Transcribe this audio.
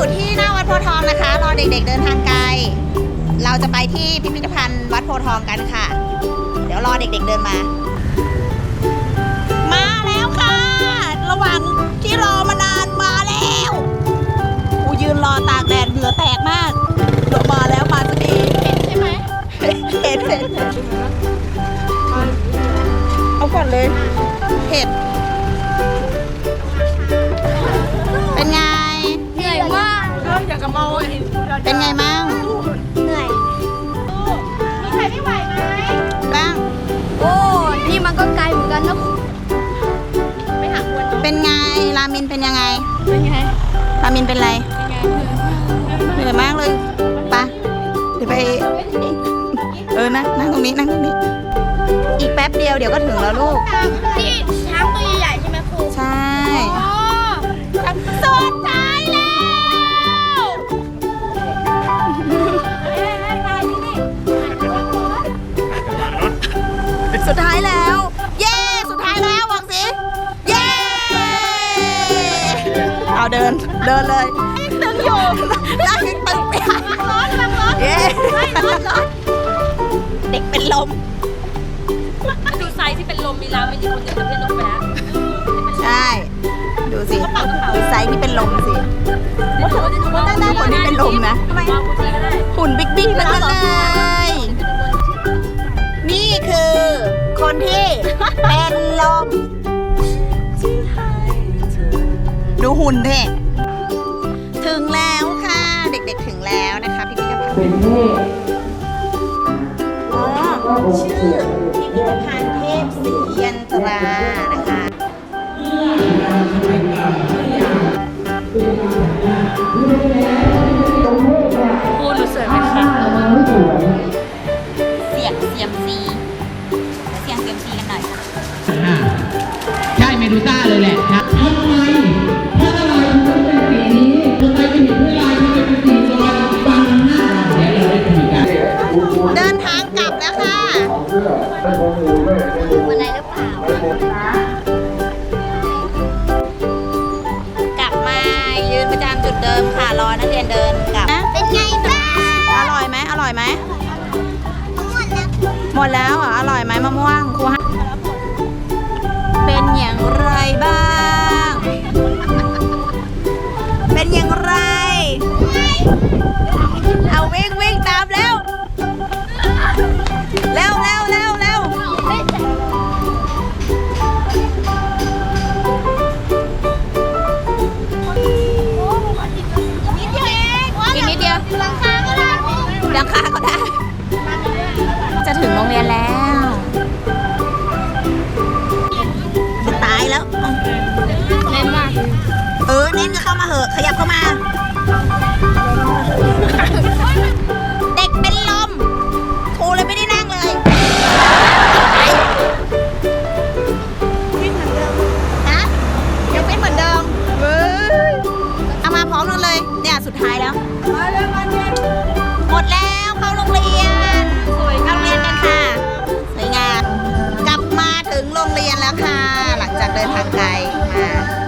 อยู่ที่หน้าวัดโพธิ์ทองนะคะรอเด็กๆเดินทางไกล เราจะไปที่พิพิธภัณฑ์วัดโพธิ์ทองกันค่ะ เดี๋ยวรอเด็กๆเดินมา มาแล้วค่ะ ระหว่างที่รอมานานมาแล้วกูยืนรอตากแดดเหงื่อแตกมากเดี๋ยวมาแล้วมาสักทีเห็นใช่ไหมเห็นเห็นเห็นเอาก่อนเลยเห็ด รามินเป็นยังไง เป็นไงรามินเป็นไรเป็นไงเหนื่อยมากเลยไปะเดี๋ยวไป เออนะนั่งตรงนี้นั่งตรงนี้ อีกแป๊บเดียวเดี๋ยวก็ถึงแล้วลูก เอาเดิน เดินเลยตึงอยู่ร่างยังตึงไปร้อนร้อนเย้เด็กเป็นลมดูไซส์ที่เป็นลมมีลาไม่ดีคนหนึ่งจะเพี้ยนลงไปแล้วใช่ดูสิดูไซส์ที่เป็นลมสิว่าหน้าคนที่เป็นลมนะทำไมเอาคนนี้ก็ได้หุ่นบิ๊กบิ๊กทั้งนั้นเลย หุ่นเท่ถึงแล้วค่ะ เด็กๆถึงแล้วนะคะพิพิธภัณฑ์อ๋อชื่อพิพิธภัณฑ์เทพศรียันตรานะคะครูหนูสวยไหมคะเสียงเซียมซีเสียงเซียมซีกันหน่อยค่ะอ่าใช่เมดูซ่า เดินทางกลับแล้วค่ะอะไรหรือเปล่า กลับมายืนประจำจุดเดิมค่ะ รอนักเรียนเดินกลับ เป็นไงบ้างอร่อยไหมอร่อยไหม หมดแล้วหมดแล้วเหรออร่อยไหมมะม่วงครูให้เป็นอย่างไรบ้าง จะถึงโรงเรียนแล้ว จะตายแล้วเอาเล่นมากเออ เน้นก็เข้ามาเหอะ ขยับเข้ามา เด็กเป็นลมครูเลยไม่ได้นั่งเลยฮะยังเป็นเหมือนเดิมเว้ยเอามาพร้อมกันเลย เนี่ย สุดท้ายแล้ว ส